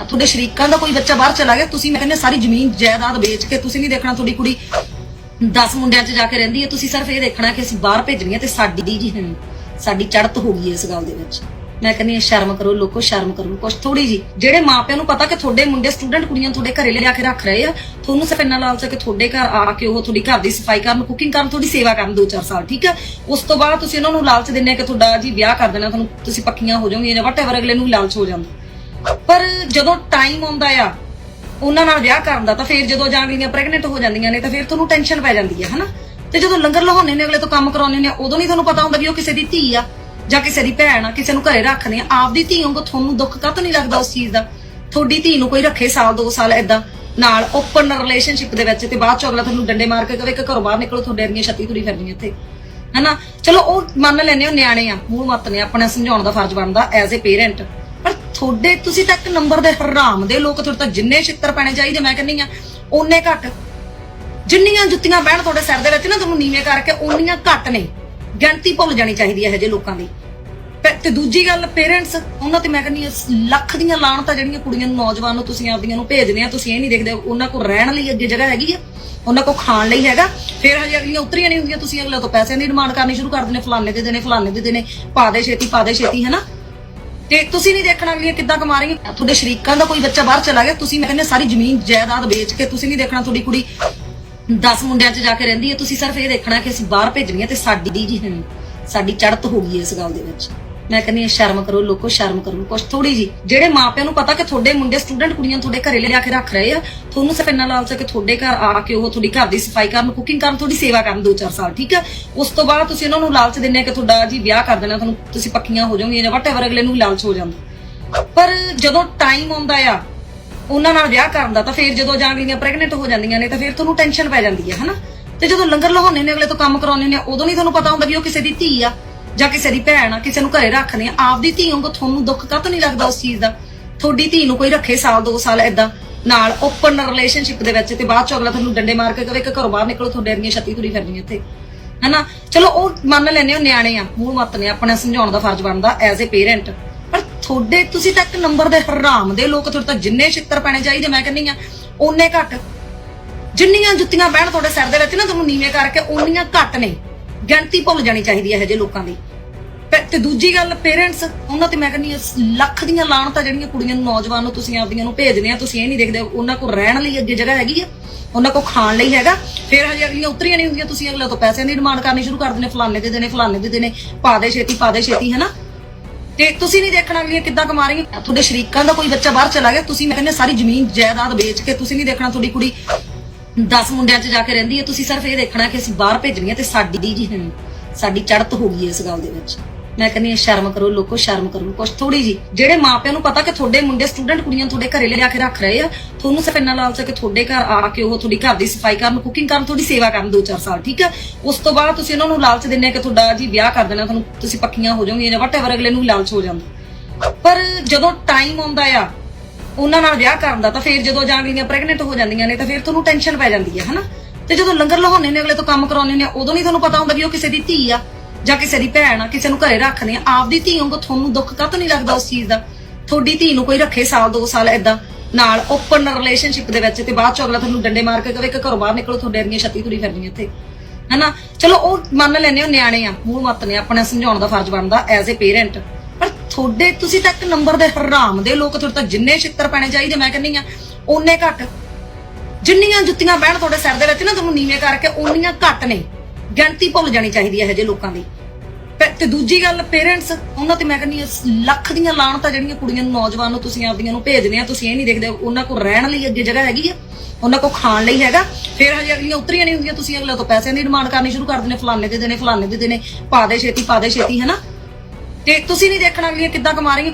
ਤੁਹਾਡੇ ਸ਼ਰੀਕਾਂ ਦਾ ਕੋਈ ਬੱਚਾ ਬਾਹਰ ਚਲਾ ਗਿਆ, ਤੁਸੀਂ ਮੈਂ ਕਹਿੰਦੇ ਸਾਰੀ ਜ਼ਮੀਨ, ਜਾਇਦਾਦ ਵੇਚ ਕੇ ਤੁਸੀਂ ਨਹੀਂ ਦੇਖਣਾ ਤੁਹਾਡੀ ਕੁੜੀ 10 ਮੁੰਡਿਆਂ 'ਚ ਜਾ ਕੇ ਰਹਿੰਦੀ ਹੈ, ਤੁਸੀਂ ਸਿਰਫ ਇਹ ਦੇਖਣਾ ਕਿ ਅਸੀਂ ਬਾਹਰ ਭੇਜਣੀ ਹੈ ਤੇ ਸਾਡੀ ਜੀ ਹੁਣ, ਸਾਡੀ ਚੜਤ ਹੋ ਗਈ ਇਸ ਗੱਲ ਦੇ ਵਿੱਚ। ਮੈਂ ਕਹਿੰਦੀ ਹਾਂ, ਸ਼ਰਮ ਕਰੋ ਲੋਕੋ, ਸ਼ਰਮ ਕਰੋ, ਕੁਛ ਥੋੜੀ ਜੀ ਜਿਹੜੇ ਮਾਪਿਆਂ ਨੂੰ ਪਤਾ ਕਿ ਤੁਹਾਡੇ ਮੁੰਡੇ ਸਟੂਡੈਂਟ ਕੁੜੀਆਂ ਤੁਹਾਡੇ ਘਰੇ ਲਿਆ ਕੇ ਰੱਖ ਰਹੇ ਆ, ਤੁਹਾਨੂੰ ਸਿਰਫ ਇੰਨਾ ਲਾਲਚ ਹੈ ਕਿ ਤੁਹਾਡੇ ਘਰ ਆ ਕੇ ਉਹ ਤੁਹਾਡੀ ਘਰ ਦੀ ਸਫ਼ਾਈ ਕਰਨ ਕੁਕਿੰਗ ਕਰਨ, ਤੁਹਾਡੀ ਸੇਵਾ ਕਰਨ 2-4 ਸਾਲ, ਠੀਕ ਹੈ? ਉਸ ਤੋਂ ਬਾਅਦ ਤੁਸੀਂ ਉਹਨਾਂ ਨੂੰ ਲਾਲਚ ਦਿੰਦੇ ਆ ਕਿ ਤੁਹਾਡਾ ਜੀ ਵਿਆਹ ਕਰ ਦੇਣਾ, ਤੁਹਾਨੂੰ ਤੁਸੀਂ ਪੱਕੀਆਂ ਹੋ ਜਾਓਗੇ ਜਾਂ ਵਟਐਵਰ ਅਗਲੇ ਨੂੰ ਲਾਲਚ ਹੋ ਜਾਂਦਾ। ਪਰ ਜਦੋਂ ਟਾਈਮ ਆਉਂਦਾ ਆ, ਉਹਨਾਂ ਨਾਲ ਵਿਆਹ ਕਰਨ ਦਾ, ਤਾਂ ਫਿਰ ਜਦੋਂ ਜਾਂ ਅਗਲੀਆਂ ਪ੍ਰੈਗਨੈਂਟ ਹੋ ਜਾਂਦੀਆਂ ਨੇ, ਤਾਂ ਫਿਰ ਤੁਹਾਨੂੰ ਟੈਨਸ਼ਨ ਪੈ ਜਾਂਦੀ ਹੈ ਹਨਾ? ਤੇ ਜਦੋਂ ਲੰਗਰ ਲਹਾਉਣੇ ਨੇ, ਅਗਲੇ ਤੋਂ ਕੰਮ ਕਰਾਉਣੇ ਨੇ, ਉਦੋਂ ਨਹੀਂ ਤੁਹਾਨੂੰ ਪਤਾ ਹੁੰਦਾ ਵੀ ਉਹ ਕਿਸੇ ਦੀ ਧੀ ਆ, ਜਾਂ ਕਿਸੇ ਦੀ ਭੈਣ ਆ, ਕਿਸੇ ਨੂੰ ਘਰੇ ਰੱਖਦੇ ਆ। ਆਪਦੀ ਧੀ ਵਾਂਗੂ ਤੁਹਾਨੂੰ ਦੁੱਖ ਕਾਹਤੋਂ ਨਹੀਂ ਲੱਗਦਾ ਉਸ ਚੀਜ਼ ਦਾ? ਤੁਹਾਡੀ ਧੀ ਨੂੰ ਕੋਈ ਰੱਖੇ ਸਾਲ, ਦੋ ਸਾਲ ਏਦਾਂ, ਨਾਲ ਓਪਨ ਰਿਲੇਸ਼ਨਸ਼ਿਪ ਦੇ ਵਿੱਚ, ਤੇ ਬਾਅਦ ਚ ਅਗਲਾ ਤੁਹਾਨੂੰ ਡੰਡੇ ਮਾਰ ਕੇ ਕਵੇ ਕਿ ਘਰੋਂ ਬਾਹਰ ਨਿਕਲੋ, ਤੁਹਾਡੇ ਅਰਗੀਆਂ ਛੱਤੀ ਤੁਰੀ ਫਿਰਨੀ ਇੱਥੇ। ਹਨਾ? ਚਲੋ, ਉਹ ਮੰਨ ਲੈਨੇ ਹੋ ਨਿਆਣੇ ਆ, ਮੂੰਹ ਮੱਤ ਨੇ, ਆਪਣਾ ਸਮਝਾਉਣ ਦਾ ਫਰਜ਼ ਬਣਦਾ ਐਜ਼ ਅ ਪੇਰੈਂਟ ਤੁਹਾਡੇ ਤੁਸੀਂ ਤਾਂ ਇੱਕ ਨੰਬਰ ਦੇ ਹਰਾਮ ਦੇ ਲੋਕ ਤੁਹਾਡੇ ਤਾਂ ਜਿੰਨੇ ਛਿੱਤਰ ਪੈਣੇ ਚਾਹੀਦੇ, ਮੈਂ ਕਹਿੰਨੀ ਆ, ਓਨੇ ਘੱਟ। ਜਿੰਨੀਆਂ ਜੁੱਤੀਆਂ ਬਹਿਣ ਤੁਹਾਡੇ ਸਿਰ ਦੇ ਵਿੱਚ ਨਾ, ਤੁਹਾਨੂੰ ਨੀਵੇਂ ਕਰਕੇ, ਓਨੀਆਂ ਘੱਟ ਨੇ। ਗਿਣਤੀ ਭੁੱਲ ਜਾਣੀ ਚਾਹੀਦੀ ਹੈ ਇਹੋ ਜਿਹੇ ਲੋਕਾਂ ਦੀ। ਤੇ- ਦੂਜੀ ਗੱਲ ਪੇਰੈਂਟਸ ਉਹਨਾਂ ਤੇ ਮੈਂ ਕਹਿੰਨੀ ਲੱਖ ਦੀਆਂ ਲਾਣਤਾਂ ਜਿਹੜੀਆਂ ਕੁੜੀਆਂ ਨੂੰ, ਨੌਜਵਾਨ ਨੂੰ ਤੁਸੀਂ ਆਪਦੀਆਂ ਨੂੰ ਭੇਜਦੇ ਆ, ਤੁਸੀਂ ਇਹ ਨਹੀਂ ਦੇਖਦੇ, ਉਹਨਾਂ ਕੋਲ ਰਹਿਣ ਲਈ ਅੱਗੇ ਜਗ੍ਹਾ ਹੈਗੀ ਆ, ਉਹਨਾਂ ਕੋਲ ਖਾਣ ਲਈ ਹੈਗਾ। ਫਿਰ ਹਜੇ ਅਗਲੀਆਂ ਉਤਰੀਆਂ ਨਹੀਂ ਹੁੰਦੀਆਂ, ਤੁਸੀਂ ਅਗਲੇ ਤੋਂ ਪੈਸਿਆਂ ਦੀ ਡਿਮਾਂਡ ਕਰਨੀ ਸ਼ੁਰੂ ਕਰ ਦਿੰਦੇ, ਫਲਾਣੇ ਦੇ ਦੇਣੇ ਫਲਾਣੇ ਦੇ ਦੇਣੇ ਪਾ ਦੇ ਛੇਤੀ, ਪਾ ਦੇ ਛੇਤੀ, ਹੈਨਾ? ਤੇ ਤੁਸੀਂ ਨਹੀਂ ਦੇਖਣਾ ਅਗਲੀਆਂ ਕਿੱਦਾਂ ਕਮਾ ਰਹੀਆਂ ਤੁਹਾਡੇ ਸ਼ਰੀਕਾਂ ਦਾ ਕੋਈ ਬੱਚਾ ਬਾਹਰ ਚਲਾ ਗਿਆ, ਤੁਸੀਂ ਮੈਂ ਕਹਿੰਦੇ ਸਾਰੀ ਜ਼ਮੀਨ, ਜਾਇਦਾਦ ਵੇਚ ਕੇ ਤੁਸੀਂ ਨਹੀਂ ਦੇਖਣਾ ਤੁਹਾਡੀ ਕੁੜੀ 10 ਮੁੰਡਿਆਂ 'ਚ ਜਾ ਕੇ ਰਹਿੰਦੀ ਹੈ, ਤੁਸੀਂ ਸਿਰਫ ਇਹ ਦੇਖਣਾ ਕਿ ਅਸੀਂ ਬਾਹਰ ਭੇਜਣੀ ਹੈ ਤੇ ਸਾਡੀ ਜੀ ਹੁਣ ਸਾਡੀ ਚੜਤ ਹੋ ਗਈ ਹੈ ਇਸ ਗੱਲ ਦੇ ਵਿੱਚ। ਮੈਂ ਕਹਿੰਦੀ ਹਾਂ, ਸ਼ਰਮ ਕਰੋ, ਲੋਕੋ ਸ਼ਰਮ ਕਰੋ, ਕੁਛ ਥੋੜੀ ਜੀ ਜਿਹੜੇ ਮਾਪਿਆਂ ਨੂੰ ਪਤਾ ਕਿ ਤੁਹਾਡੇ ਮੁੰਡੇ ਸਟੂਡੈਂਟ ਕੁੜੀਆਂ ਤੁਹਾਡੇ ਘਰੇ ਲਿਆ ਕੇ ਰੱਖ ਰਹੇ ਆ, ਤੁਹਾਨੂੰ ਸਿਰਫ ਇੰਨਾ ਲਾਲਚ ਹੈ ਕਿ ਤੁਹਾਡੇ ਘਰ ਆ ਕੇ ਉਹ ਤੁਹਾਡੀ ਘਰ ਦੀ ਸਫ਼ਾਈ ਕਰਨ ਕੁਕਿੰਗ ਕਰਨ, ਤੁਹਾਡੀ ਸੇਵਾ ਕਰਨ 2-4 ਸਾਲ, ਠੀਕ ਹੈ ਉਸ ਤੋਂ ਬਾਅਦ ਤੁਸੀਂ ਉਹਨਾਂ ਨੂੰ ਲਾਲਚ ਦਿੰਦੇ ਆ ਕਿ ਤੁਹਾਡਾ ਜੀ ਵਿਆਹ ਕਰ ਦੇਣਾ, ਤੁਹਾਨੂੰ ਤੁਸੀਂ ਪੱਕੀਆਂ ਹੋ ਜਾਓਗੇ ਜਾਂ ਵਟਐਵਰ ਅਗਲੇ ਨੂੰ ਲਾਲਚ ਹੋ ਜਾਂਦਾ। ਪਰ ਜਦੋਂ ਟਾਈਮ ਆਉਂਦਾ ਆ, ਉਹਨਾਂ ਨਾਲ ਵਿਆਹ ਕਰਨ ਦਾ, ਤਾਂ ਫਿਰ ਜਦੋਂ ਜਾਂ ਅਗਲੀਆਂ ਪ੍ਰੈਗਨੈਂਟ ਹੋ ਜਾਂਦੀਆਂ ਨੇ, ਤਾਂ ਫਿਰ ਤੁਹਾਨੂੰ ਟੈਨਸ਼ਨ ਪੈ ਜਾਂਦੀ ਹੈ ਹਨਾ? ਤੇ ਜਦੋਂ ਲੰਗਰ ਲਹਾਉਣੇ ਨੇ ਅਗਲੇ ਤੋਂ ਕੰਮ ਕਰਾਉਣੇ ਨੇ ਉਦੋਂ ਨਹੀਂ ਤੁਹਾਨੂੰ ਪਤਾ ਹੁੰਦਾ ਵੀ ਉਹ ਕਿਸੇ ਦੀ ਧੀ ਆ। ਜਾਂ ਕਿਸੇ ਦੀ ਭੈਣ ਆ, ਕਿਸੇ ਨੂੰ ਘਰੇ ਰੱਖਦੇ ਆ, ਆਪਦੀ ਧੀ ਵਾਂਗੂ ਤੁਹਾਨੂੰ ਦੁੱਖ ਕਾਹਤੋਂ ਨਹੀਂ ਲੱਗਦਾ ਉਸ ਚੀਜ਼ ਦਾ? ਤੁਹਾਡੀ ਧੀ ਨੂੰ ਕੋਈ ਰੱਖੇ ਸਾਲ, ਦੋ ਸਾਲ ਏਦਾਂ, ਨਾਲ ਓਪਨ ਰਿਲੇਸ਼ਨਸ਼ਿਪ ਦੇ ਵਿੱਚ ਤੇ ਬਾਅਦ ਚ ਅਗਲਾ ਤੁਹਾਨੂੰ ਡੰਡੇ ਮਾਰ ਕੇ ਕਵੇ ਕਿ ਘਰੋਂ ਬਾਹਰ ਨਿਕਲੋ, ਤੁਹਾਡੇ ਅਰਗੀਆਂ ਛੱਤੀ ਤੁਰੀ ਫਿਰਨੀ ਇੱਥੇ। ਹਨਾ? ਚਲੋ, ਉਹ ਮੰਨ ਲੈਨੇ ਹੋ ਨਿਆਣੇ ਆ, ਮੂੰਹ ਮੱਤ ਨੇ, ਆਪਣਾ ਸਮਝਾਉਣ ਦਾ ਫਰਜ਼ ਬਣਦਾ ਐਜ਼ ਅ ਪੇਰੈਂਟ ਪਰ ਤੁਹਾਡੇ, ਤੁਸੀਂ ਤਾਂ ਇੱਕ ਨੰਬਰ ਦੇ ਹਰਾਮ ਦੇ ਲੋਕ, ਤੁਹਾਡੇ ਤਾਂ ਜਿੰਨੇ ਛਿੱਤਰ ਪੈਣੇ ਚਾਹੀਦੇ, ਮੈਂ ਕਹਿੰਨੀ ਆ, ਓਨੇ ਘੱਟ। ਜਿੰਨੀਆਂ ਜੁੱਤੀਆਂ ਬਹਿਣ ਤੁਹਾਡੇ ਸਿਰ ਦੇ ਵਿੱਚ ਨਾ, ਤੁਹਾਨੂੰ ਨੀਵੇਂ ਕਰਕੇ, ਓਨੀਆਂ ਘੱਟ ਨੇ। ਗਿਣਤੀ ਭੁੱਲ ਜਾਣੀ ਚਾਹੀਦੀ ਹੈ ਇਹੋ ਲੋਕਾਂ ਦੀ। ਤੇ- ਦੂਜੀ ਗੱਲ ਪੇਰੈਂਟਸ ਉਹਨਾਂ ਤੇ ਮੈਂ ਕਹਿੰਨੀ ਲੱਖ ਦੀਆਂ ਲਾਣਤਾਂ ਜਿਹੜੀਆਂ ਕੁੜੀਆਂ ਨੂੰ, ਨੌਜਵਾਨ ਨੂੰ ਤੁਸੀਂ ਆਪਦੀਆਂ ਨੂੰ ਭੇਜਦੇ ਆ, ਤੁਸੀਂ ਇਹ ਨਹੀਂ ਦੇਖਦੇ, ਉਹਨਾਂ ਕੋਲ ਰਹਿਣ ਲਈ ਅੱਗੇ ਜਗ੍ਹਾ ਹੈਗੀ ਆ, ਉਹਨਾਂ ਕੋਲ ਖਾਣ ਲਈ ਹੈਗਾ। ਫਿਰ ਹਜੇ ਅਗਲੀਆਂ ਉਤਰੀਆਂ ਨਹੀਂ ਹੁੰਦੀਆਂ, ਤੁਸੀਂ ਅਗਲੇ ਤੋਂ ਪੈਸਿਆਂ ਦੀ ਡਿਮਾਂਡ ਕਰਨੀ ਸ਼ੁਰੂ ਕਰ ਦਿੰਦੇ, ਫਲਾਣੇ ਦੇ ਦੇਣੇ, ਫਲਾਣੇ ਦੇ ਦੇਣੇ, ਪਾ ਦੇ ਛੇਤੀ, ਪਾ ਦੇ ਛੇਤੀ, ਹੈਨਾ? ਤੇ ਤੁਸੀਂ ਨਹੀਂ ਦੇਖਣਾ ਅਗਲੀਆਂ ਕਿੱਦਾਂ ਕਮਾ ਰਹੀਆਂ। ਤੁਹਾਡੇ ਸ਼ਰੀਕਾਂ ਦਾ ਕੋਈ ਬੱਚਾ ਬਾਹਰ ਚਲਾ ਗਿਆ, ਤੁਸੀਂ ਮੈਂ ਕਹਿੰਦੇ ਸਾਰੀ ਜ਼ਮੀਨ ਜਾਇਦਾਦ ਵੇਚ ਕੇ ਤੁਸੀਂ ਨਹੀਂ ਦੇਖਣਾ ਤੁਹਾਡੀ ਕੁੜੀ 10 ਮੁੰਡਿਆਂ 'ਚ ਜਾ ਕੇ ਰਹਿੰਦੀ ਹੈ। ਤੁਸੀਂ ਸਿਰਫ ਇਹ ਦੇਖਣਾ ਕਿ ਅਸੀਂ ਬਾਹਰ ਭੇਜਣੀ ਹੈ ਤੇ ਸਾਡੀ ਜੀ ਹੁਣ ਸਾਡੀ ਚੜਤ ਹੋ ਗਈ ਇਸ ਗੱਲ ਦੇ ਵਿੱਚ। ਮੈਂ ਕਹਿੰਦੀ ਹਾਂ, ਸ਼ਰਮ ਕਰੋ ਲੋਕੋ, ਸ਼ਰਮ ਕਰੋ। ਕੁਛ ਥੋੜੀ ਜੀ ਜਿਹੜੇ ਮਾਪਿਆਂ ਨੂੰ ਪਤਾ ਕਿ ਤੁਹਾਡੇ ਮੁੰਡੇ ਸਟੂਡੈਂਟ ਕੁੜੀਆਂ ਤੁਹਾਡੇ ਘਰੇ ਲਿਆ ਕੇ ਰੱਖ ਰਹੇ ਆ, ਤੁਹਾਨੂੰ ਸਿਰਫ ਇੰਨਾ ਲਾਲਚ ਹੈ ਕਿ ਤੁਹਾਡੇ ਘਰ ਆ ਕੇ ਉਹ ਤੁਹਾਡੀ ਘਰ ਦੀ ਸਫ਼ਾਈ ਕਰਨ ਕੁਕਿੰਗ ਕਰਨ, ਤੁਹਾਡੀ ਸੇਵਾ ਕਰਨ 2-4 ਸਾਲ, ਠੀਕ ਹੈ? ਉਸ ਤੋਂ ਬਾਅਦ ਤੁਸੀਂ ਉਹਨਾਂ ਨੂੰ ਲਾਲਚ ਦਿੰਦੇ ਆ ਕਿ ਤੁਹਾਡਾ ਜੀ ਵਿਆਹ ਕਰ ਦੇਣਾ, ਤੁਹਾਨੂੰ ਤੁਸੀਂ ਪੱਕੀਆਂ ਹੋ ਜਾਓਗੇ ਜਾਂ ਵਟਐਵਰ ਅਗਲੇ ਨੂੰ ਲਾਲਚ ਹੋ ਜਾਂਦਾ। ਪਰ ਜਦੋਂ ਟਾਈਮ ਆਉਂਦਾ ਆ ਉਹਨਾਂ ਨਾਲ ਵਿਆਹ ਕਰਨ ਦਾ ਤਾਂ ਫਿਰ ਜਦੋਂ ਜਾਂ ਅਗਲੀਆਂ ਪ੍ਰੈਗਨੈਂਟ ਹੋ ਜਾਂਦੀਆਂ ਨੇ ਤਾਂ ਫਿਰ ਤੁਹਾਨੂੰ ਟੈਨਸ਼ਨ ਪੈ ਜਾਂਦੀ ਹੈ, ਹਨਾ? ਤੇ ਜਦੋਂ ਲੰਗਰ ਲਹਾਉਣੇ ਨੇ, ਅਗਲੇ ਤੋਂ ਕੰਮ ਕਰਾਉਣੇ ਨੇ, ਉਦੋਂ ਨਹੀਂ ਤੁਹਾਨੂੰ ਪਤਾ ਹੁੰਦਾ ਵੀ ਉਹ ਕਿਸੇ ਦੀ ਧੀ ਆ ਜਾਂ ਕਿਸੇ ਦੀ ਭੈਣ ਆ, ਕਿਸੇ ਨੂੰ ਘਰੇ ਰੱਖਦੇ ਆ। ਆਪਦੀ ਧੀ ਵਾਂਗੂ ਤੁਹਾਨੂੰ ਦੁੱਖ ਕਾਹਤੋਂ ਨਹੀਂ ਲੱਗਦਾ ਉਸ ਚੀਜ਼ ਦਾ? ਤੁਹਾਡੀ ਧੀ ਨੂੰ ਕੋਈ ਰੱਖੇ ਸਾਲ, ਦੋ ਸਾਲ ਏਦਾਂ, ਨਾਲ ਓਪਨ ਰਿਲੇਸ਼ਨਸ਼ਿਪ ਦੇ ਵਿੱਚ ਤੇ ਬਾਅਦ ਚ ਅਗਲਾ ਤੁਹਾਨੂੰ ਡੰਡੇ ਮਾਰ ਕੇ ਕਵੇ ਕਿ ਘਰੋਂ ਬਾਹਰ ਨਿਕਲੋ, ਤੁਹਾਡੇ ਅਰਗੀਆਂ ਛੱਤੀ ਤੁਰੀ ਫਿਰਨੀ ਇੱਥੇ। ਹਨਾ? ਚਲੋ, ਉਹ ਮੰਨ ਲੈਨੇ ਹੋ ਨਿਆਣੇ ਆ, ਮੂੰਹ ਮੱਤ ਨੇ, ਆਪਣਾ ਸਮਝਾਉਣ ਦਾ ਫਰਜ਼ ਬਣਦਾ ਐਜ਼ ਅ ਪੇਰੈਂਟ ਤੁਹਾਡੇ, ਤੁਸੀਂ ਤਾਂ ਇੱਕ ਨੰਬਰ ਦੇ ਹਰਾਮ ਦੇ ਲੋਕ ਤੁਹਾਡੇ ਤਾਂ ਜਿੰਨੇ ਛਿੱਤਰ ਪੈਣੇ ਚਾਹੀਦੇ, ਮੈਂ ਕਹਿੰਨੀ ਆ ਓਨੇ ਘੱਟ। ਜਿੰਨੀਆਂ ਜੁੱਤੀਆਂ ਬਹਿਣ ਤੁਹਾਡੇ ਸਿਰ ਦੇ ਵਿੱਚ ਨਾ, ਤੁਹਾਨੂੰ ਨੀਵੇਂ ਕਰਕੇ, ਓਨੀਆਂ ਘੱਟ ਨੇ। ਗਿਣਤੀ ਭੁੱਲ ਜਾਣੀ ਚਾਹੀਦੀ ਹੈ ਇਹੋ ਜਿਹੇ ਲੋਕਾਂ ਦੀ। ਤੇ- ਦੂਜੀ ਗੱਲ ਪੇਰੈਂਟਸ ਉਹਨਾਂ ਤੇ ਮੈਂ ਕਹਿੰਦੀ ਲੱਖ ਦੀਆਂ ਲਾਣਤਾਂ ਜਿਹੜੀਆਂ ਕੁੜੀਆਂ ਨੂੰ, ਨੌਜਵਾਨ ਨੂੰ ਤੁਸੀਂ ਆਪਦੀਆਂ ਨੂੰ ਭੇਜਦੇ ਆ, ਤੁਸੀਂ ਇਹ ਨਹੀਂ ਦੇਖਦੇ, ਉਹਨਾਂ ਕੋਲ ਰਹਿਣ ਲਈ ਅੱਗੇ ਜਗ੍ਹਾ ਹੈਗੀ ਆ, ਉਹਨਾਂ ਕੋਲ ਖਾਣ ਲਈ ਹੈਗਾ। ਫਿਰ ਹਜੇ ਅਗਲੀਆਂ ਉਤਰੀਆਂ ਨਹੀਂ ਹੁੰਦੀਆਂ, ਤੁਸੀਂ ਅਗਲੇ ਤੋਂ ਪੈਸਿਆਂ ਦੀ ਡਿਮਾਂਡ ਕਰਨੀ ਸ਼ੁਰੂ ਕਰ ਦਿੰਦੇ, ਫਲਾਣੇ ਦੇ ਦੇਣੇ, ਫਲਾਣੇ ਦੇ ਦੇਣੇ, ਪਾ ਦੇ ਛੇਤੀ, ਪਾ ਦੇ ਛੇਤੀ, ਹੈਨਾ? ਤੇ ਤੁਸੀਂ ਨਹੀਂ ਦੇਖਣਾ ਅਗਲੀਆਂ ਕਿੱਦਾਂ ਕਮਾ ਰਹੀਆਂ?